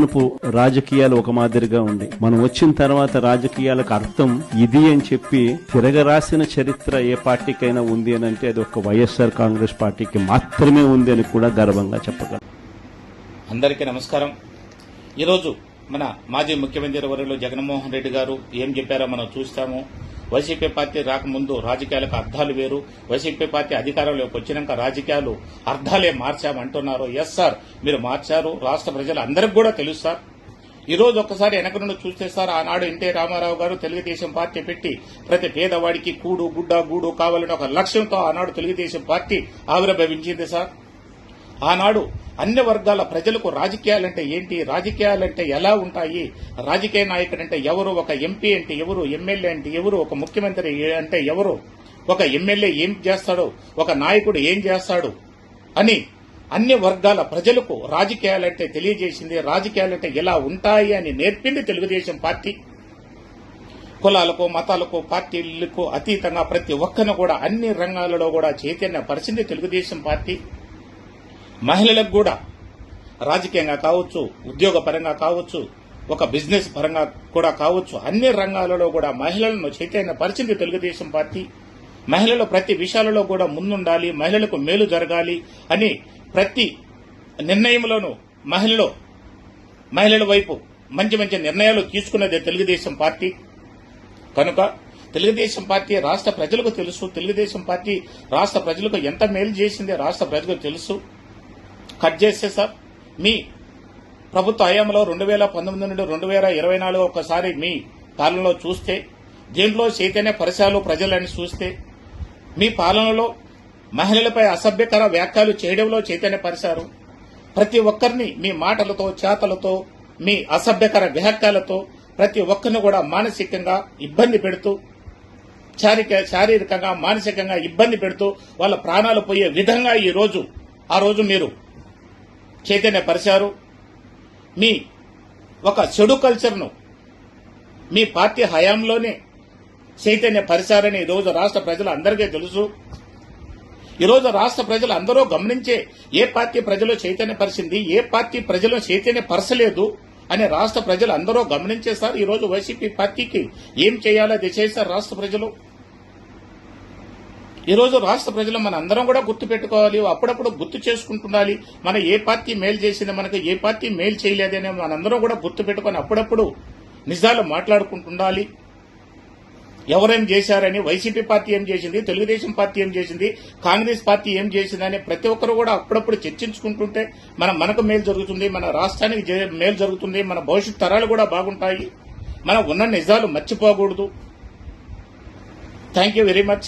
మునుపు రాజకీయాలు ఒక మాదిరిగా ఉంది. మనం వచ్చిన తర్వాత రాజకీయాలకు అర్థం ఇది అని చెప్పి తిరగరాసిన చరిత్ర ఏ పార్టీకైనా ఉంది అని అంటే అది ఒక వైఎస్ఆర్ కాంగ్రెస్ పార్టీకి మాత్రమే ఉంది అని కూడా గర్వంగా చెప్పగలం. అందరికీ నమస్కారం. ఈరోజు మన మాజీ ముఖ్యమంత్రి వర్యులు జగన్మోహన్ రెడ్డి గారు ఏం చెప్పారో మనం చూస్తాము. వైసీపీ పార్టీ రాకముందు రాజకీయాలకు అర్థాలు వేరు. వైసీపీ పార్టీ అధికారంలోకి వచ్చినాక రాజకీయాలు అర్థాలే మార్చామంటున్నారు. ఎస్ సార్ మీరు మార్చారు. రాష్ట్ర ప్రజలు కూడా తెలుసు సార్ ఈ రోజు ఒక్కసారి వెనక నుండి చూస్తే సార్ ఆనాడు ఎన్టీ రామారావు గారు తెలుగుదేశం పార్టీ పెట్టి ప్రతి పేదవాడికి కూడు గుడ్డ గూడు కావాలని ఒక లక్ష్యంతో ఆనాడు తెలుగుదేశం పార్టీ ఆవిర్భవించింది సార్ ఆనాడు అన్ని వర్గాల ప్రజలకు రాజకీయాలంటే ఏంటి? రాజకీయాలంటే ఎలా ఉంటాయి? రాజకీయ నాయకుడు అంటే ఎవరు? ఒక ఎంపీ అంటే ఎవరు? ఎమ్మెల్యే అంటే ఎవరు? ఒక ముఖ్యమంత్రి అంటే ఎవరు? ఒక ఎమ్మెల్యే ఏం చేస్తాడు? ఒక నాయకుడు ఏం చేస్తాడు? అని అన్ని వర్గాల ప్రజలకు రాజకీయాలంటే తెలియజేసింది. రాజకీయాలంటే ఎలా ఉంటాయి అని నేర్పింది తెలుగుదేశం పార్టీ. కులాలకు మతాలకు పార్టీలకు అతీతంగా ప్రతి ఒక్కరిని కూడా అన్ని రంగాలలో కూడా చైతన్య పరిచింది తెలుగుదేశం పార్టీ. మహిళలకు కూడా రాజకీయంగా కావచ్చు ఉద్యోగపరంగా కావచ్చు ఒక బిజినెస్ పరంగా కూడా కావచ్చు అన్ని రంగాలలో కూడా మహిళలను చైతన్య పరిచింది తెలుగుదేశం పార్టీ. మహిళలు ప్రతి విషయాలలో కూడా ముందుండాలి మహిళలకు మేలు జరగాలి అని ప్రతి నిర్ణయంలోనూ మహిళలు మహిళల వైపు మంచి మంచి నిర్ణయాలు తీసుకున్నదే తెలుగుదేశం పార్టీ. కనుక తెలుగుదేశం పార్టీ రాష్ట్ర ప్రజలకు తెలుసు తెలుగుదేశం పార్టీ రాష్ట్ర ప్రజలకు ఎంత మేలు చేసింది రాష్ట్ర ప్రజలకు తెలుసు. కట్ చేస్తే సార్ మీ ప్రభుత్వ హయాంలో రెండు వేల పంతొమ్మిది నుండి రెండు వేల ఇరవై నాలుగు ఒకసారి మీ పాలనలో చూస్తే దీంట్లో చైతన్య పరిసరాలు ప్రజలని చూస్తే మీ పాలనలో మహిళలపై అసభ్యకర వ్యాఖ్యలు చేయడంలో చైతన్య చైతన్యపరిచారు ప్రతి ఒక్కరిని మీ మాటలతో చేతలతో మీ అసభ్యకర వ్యాఖ్యలతో ప్రతి ఒక్కరిని కూడా మానసికంగా ఇబ్బంది పెడుతూ శారీరక శారీరకంగా మానసికంగా ఇబ్బంది పెడుతూ వాళ్ళ ప్రాణాలు పోయే విధంగా ఈ రోజు ఆ రోజు మీరు చైతన్యపరిచారు మీ ఒక చెడు కల్చర్ను మీ పార్టీ హయాంలోనే చైతన్య పరిచారని ఈరోజు రాష్ట్ర ప్రజలు అందరికీ తెలుసు ఈరోజు రాష్ట్ర ప్రజలు అందరూ గమనించే ఏ పార్టీ ప్రజలు చైతన్యపరిచింది ఏ పార్టీ ప్రజలు చైతన్యపరచలేదు అని రాష్ట్ర ప్రజలు అందరూ గమనించేస్తారు ఈరోజు వైసీపీ పార్టీకి ఏం చేయాలో అది చేశారు రాష్ట్ర ప్రజలు. ఈరోజు రాష్ట్ర ప్రజలు మన అందరం కూడా గుర్తు పెట్టుకోవాలి. అప్పుడప్పుడు గుర్తు చేసుకుంటుండాలి. మన ఏ పార్టీ మేలు చేసింది మనకు ఏ పార్టీ మేలు చేయలేదని మనందరం కూడా గుర్తు పెట్టుకొని అప్పుడప్పుడు నిజాలు మాట్లాడుకుంటుండాలి. ఎవరేం చేశారని వైసీపీ పార్టీ ఏం చేసింది తెలుగుదేశం పార్టీ ఏం చేసింది కాంగ్రెస్ పార్టీ ఏం చేసిందని ప్రతి ఒక్కరు కూడా అప్పుడప్పుడు చర్చించుకుంటుంటే మన మనకు మేలు జరుగుతుంది మన రాష్ట్రానికి మేలు జరుగుతుంది మన భవిష్యత్ తరాలు కూడా బాగుంటాయి. మనం ఉన్న నిజాలు మర్చిపోకూడదు. Thank you very much